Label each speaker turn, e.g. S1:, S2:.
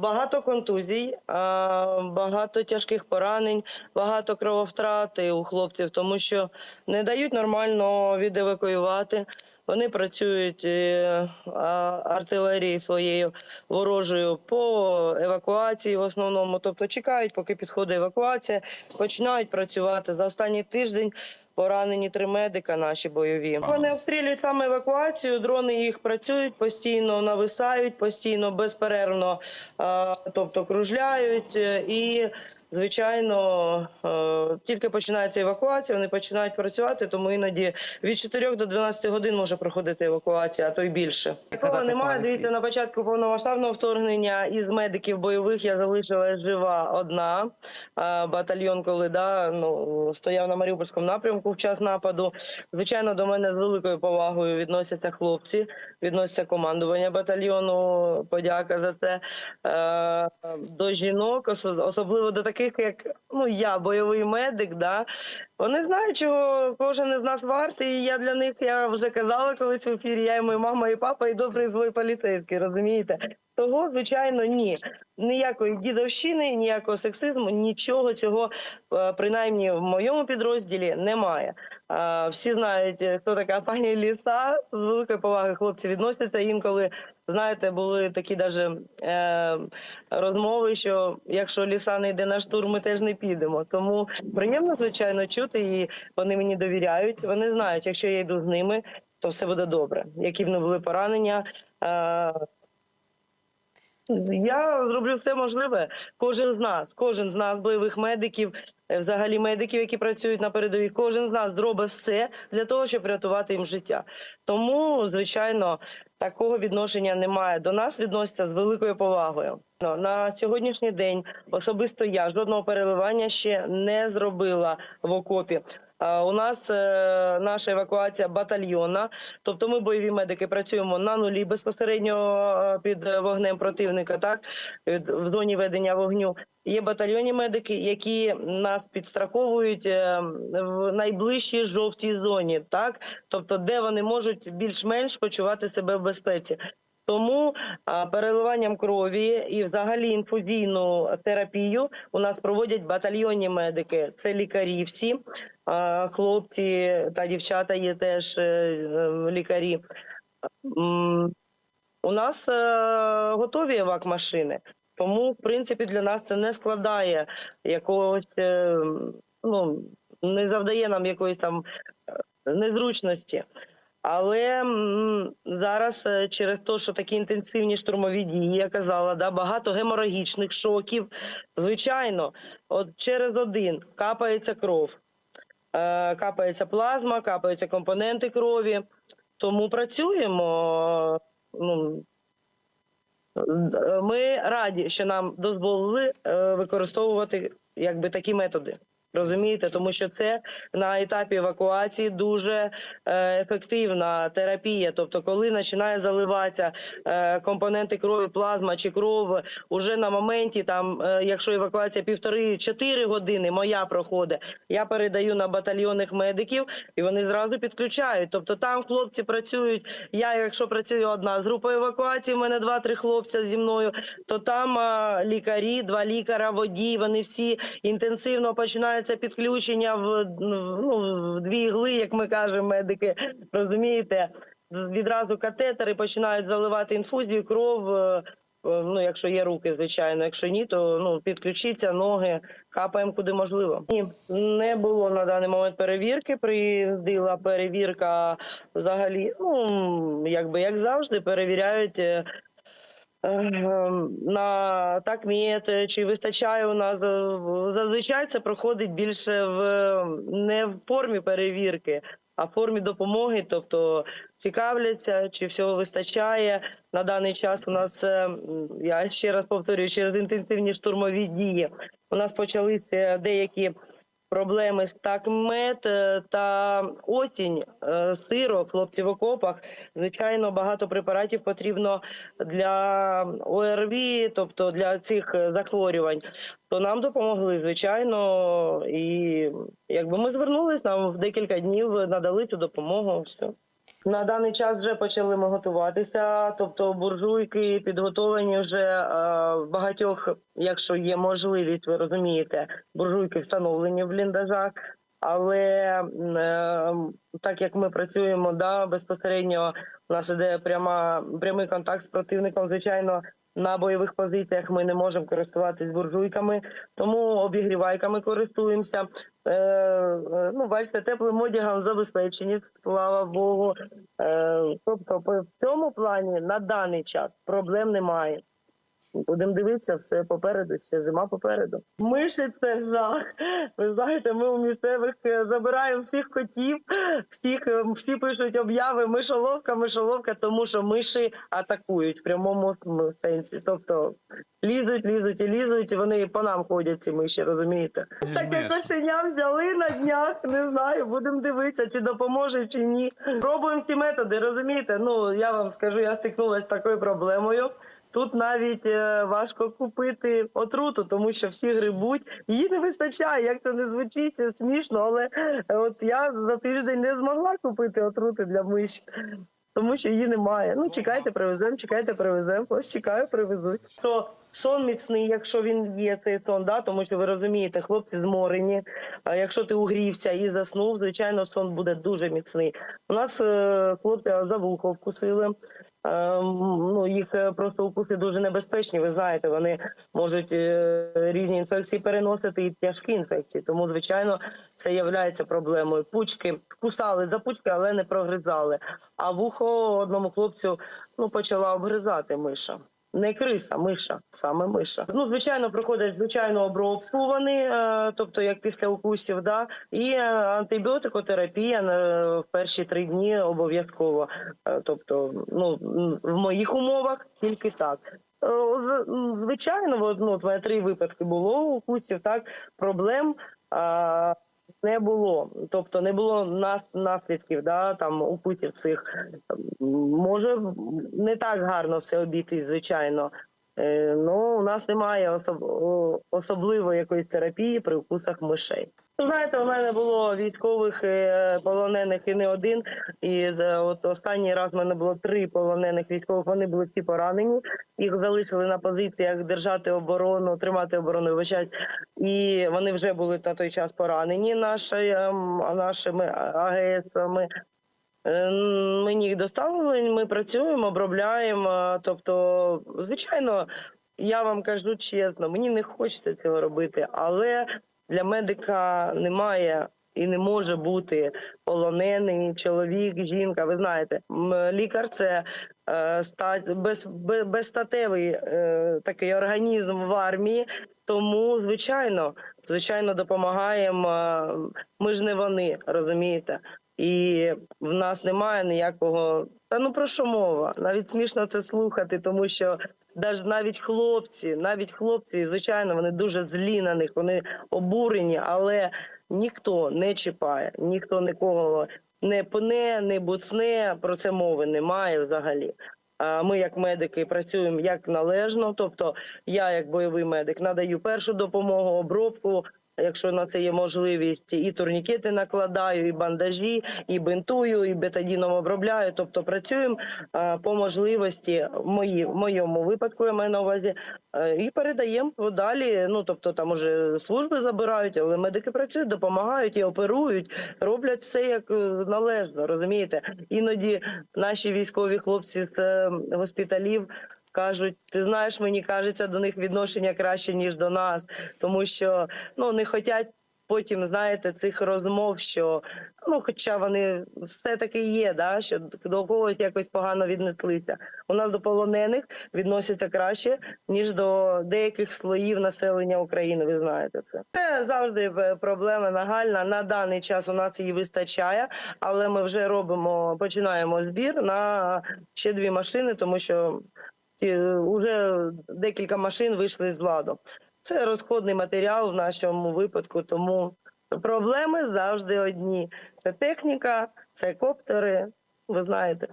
S1: Багато контузій, багато тяжких поранень, багато крововтрати у хлопців, тому що не дають нормально відевакуювати. Вони працюють е, а, артилерією своєю ворожою по евакуації в основному. Тобто чекають, поки підходить евакуація, починають працювати за останній тиждень. Поранені три медика наші бойові. Вони обстрілюють саме евакуацію. Дрони їх працюють постійно, нависають постійно, безперервно, тобто кружляють. е, І звичайно, е, тільки починається евакуація, вони починають працювати. Тому іноді від 4 до 12 годин може проходити евакуація, а то й більше. Такого немає. Дивіться на початку повномасштабного вторгнення із медиків бойових я залишилась жива одна. Батальйон, коли да, ну, стояв на Маріупольському напрямку в час нападу. Звичайно, до мене з великою повагою відносяться хлопці, відносяться командування батальйону. Подяка за це. Е, до жінок, осо- особливо до таких, як ну, я, бойовий медик. Да, вони знають, чого кожен із нас вартий. Я для них я вже казала колись в ефірі. Я і моя мама, і папа, і добрий злий поліцейський, розумієте? Того, звичайно, ні. Ніякої дідовщини, ніякого сексизму, нічого цього, е, принаймні в моєму підрозділі, немає. Е, Всі знають, е, хто така пані Ліса. З великою повагою хлопці відносяться. Інколи, знаєте, були такі даже е, розмови, що якщо ліса не йде на штурм, ми теж не підемо. Тому приємно, звичайно, чути, і вони мені довіряють. Вони знають, якщо я йду з ними, то все буде добре. Які б не були поранення. Е, я зроблю все можливе. Кожен з нас, кожен з нас, бойових медиків, е, взагалі медиків, які працюють на передовій, кожен з нас зробить все для того, щоб рятувати їм життя. Тому, звичайно, такого відношення немає. До нас відносяться з великою повагою. Ну, На сьогоднішній день особисто я жодного переливання ще не зробила в окопі. У нас е, наша евакуація батальйонна, тобто ми бойові медики працюємо на нулі безпосередньо е, під вогнем противника, так в зоні ведення вогню. Є батальйонні медики, які нас підстраховують е, в найближчій жовтій зоні, так тобто, де вони можуть більш-менш почувати себе в безпеці. Тому переливанням крові і взагалі інфузійну терапію у нас проводять батальйонні медики. Це лікарі всі, хлопці та дівчата є теж е, е, лікарі. У нас готові евак-машини, тому в принципі для нас це не складає якогось, е, ну не завдає нам якоїсь там е, незручності. Але зараз е, через те, що такі інтенсивні штурмові дії, я казала, да, багато геморагічних шоків. Звичайно, от через один капається кров, капається плазма, капаються компоненти крові. Тому працюємо. Ну, ми раді, що нам дозволили е, використовувати якби такі методи. Розумієте, тому що це на етапі евакуації дуже е, ефективна терапія. Тобто, коли починає заливатися е, компоненти крові, плазма чи кров, уже на моменті, там, е, якщо евакуація півтори-чотири години, моя проходить, я передаю на батальйонних медиків, і вони зразу підключають. Тобто там хлопці працюють. Я, якщо працюю одна з групою евакуації, в мене два-три хлопця зі мною, то там лікарі, два лікаря, водій, вони всі інтенсивно починаються підключення в, ну, в дві ігли, як ми кажемо, медики. Розумієте? Відразу катетери починають заливати інфузію, кров. е, е, Ну, якщо є руки, звичайно. Якщо ні, то ну підключіться, ноги, капаємо куди можливо. Ні, не було на даний момент перевірки. Приїздила перевірка взагалі. Ну якби як завжди, перевіряють. Е, Ем, на чи вистачає у нас е, зазвичай це проходить більше в не в формі перевірки, а в формі допомоги. Тобто цікавляться, чи всього вистачає на даний час. У нас е, я ще раз повторюю, через інтенсивні штурмові дії у нас почалися деякі. Проблеми з такмет е, та осінь е, сиро, хлопці в окопах. Звичайно, багато препаратів потрібно для ОРВІ, тобто для цих е, захворювань. То нам допомогли, звичайно, і якби ми звернулись, нам в декілька днів надали цю допомогу. Все. На даний час вже почали ми готуватися. Тобто буржуйки підготовлені вже е, в багатьох, якщо є можливість, ви розумієте, буржуйки встановлені в бліндажах. Але е, так як ми працюємо, да, безпосередньо у нас іде пряма прямий контакт з противником. Звичайно, на бойових позиціях ми не можемо користуватись буржуйками, тому обігрівайками користуємося. Е, е, ну, бачите, теплим одягом забезпечені, слава Богу. Е, тобто, в цьому плані на даний час проблем немає. Будемо дивитися, все попереду, ще зима попереду. Миші це жах. Ви знаєте, ми у місцевих е, забираємо всіх котів, всіх е, всі пишуть обяви мишоловка, мишоловка, тому що миші атакують в прямому сенсі. Тобто лізуть, лізуть і лізуть, і вони по нам ходять, ці миші, розумієте? Таке кошеня взяли на днях, не знаю, будемо дивитися, чи допоможе, чи ні. Пробуємо всі методи, розумієте? Ну я вам скажу, я стикнулася з такою проблемою. Тут навіть е, важко купити отруту, тому що всі грибуть. Її не вистачає. Як це не звучить смішно, але е, от я за тиждень не змогла купити отрути для миші. Тому що її немає. Ну чекайте, привеземо, чекайте, привеземо. Ось чекаю, привезуть. Що сон міцний, якщо він є цей сон, да, тому що ви розумієте, хлопці зморені. А якщо ти угрівся і заснув, звичайно, сон буде дуже міцний. У нас е, хлопця за вухо вкусили. Е, м, ну, їх е, просто укуси дуже небезпечні. Ви знаєте, вони можуть е, різні інфекції переносити і тяжкі інфекції. Тому, звичайно, це є проблемою. Пучки кусали за пучки, але не прогризали. А вухо одному хлопцю ну, почала обгризати миша. Не криса, миша, саме миша. Ну, звичайно, проходять звичайну обробку вони, е, тобто як після укусів, да, і е, антибіотикотерапія в перші три дні обов'язково. Е, Тобто, ну в моїх умовах тільки так. Звичайно, ну, три випадки було укусів, так проблем. Не було, тобто не було нас наслідків, да там укусів цих може не так гарно все обійти, звичайно. Е, ну у нас немає особ... особливої якоїсь терапії при укусах мишей. Знаєте, у мене було військових е, полонених і не один. І от останній раз в мене було три полонених військових. Вони були всі поранені. Їх залишили на позиціях держати оборону, тримати оборону. вибачаюсь. І вони вже були на той час поранені наші, ем, нашими АГСами. Е, Мені їх доставили, ми працюємо, обробляємо. Тобто, звичайно, я вам кажу чесно, мені не хочеться цього робити, але для медика немає і не може бути полонений чоловік, жінка. Ви знаєте, лікар це е, без, без, безстатевий е, такий організм в армії. Тому, звичайно, звичайно, допомагаємо. Ми ж не вони, розумієте? І в нас немає ніякого. Та ну про що мова? Навіть смішно це слухати, тому що навіть хлопці, навіть хлопці, звичайно, вони дуже злі на них, вони обурені, але ніхто не чіпає, ніхто нікого не пне, не буцне. Про це мови немає взагалі. Ми, як медики, працюємо як належно. Тобто, я, як бойовий медик, надаю першу допомогу, обробку. Якщо на це є можливість, і турнікети накладаю, і бандажі, і бинтую, і бетадіном обробляю. Тобто працюємо е, по можливості мої, в моєму випадку, я маю на увазі, е, і передаємо далі. Ну тобто там уже служби забирають, але медики працюють, допомагають і оперують, роблять все як е, належно. Розумієте? Іноді наші військові хлопці з госпіталів. Кажуть, ти знаєш, мені кажеться, до них відношення краще ніж до нас, тому що ну не хочуть потім, знаєте, цих розмов, що ну, хоча вони все таки є, да, що до когось якось погано віднеслися. У нас до полонених відносяться краще ніж до деяких слоїв населення України. Ви знаєте це. Це завжди е, проблема нагальна. На даний час у нас її вистачає, але ми вже робимо, починаємо збір на ще дві машини, тому що вже декілька машин вийшли з ладу. Це розходний матеріал в нашому випадку, тому проблеми завжди одні: це техніка, це коптери. Ви знаєте.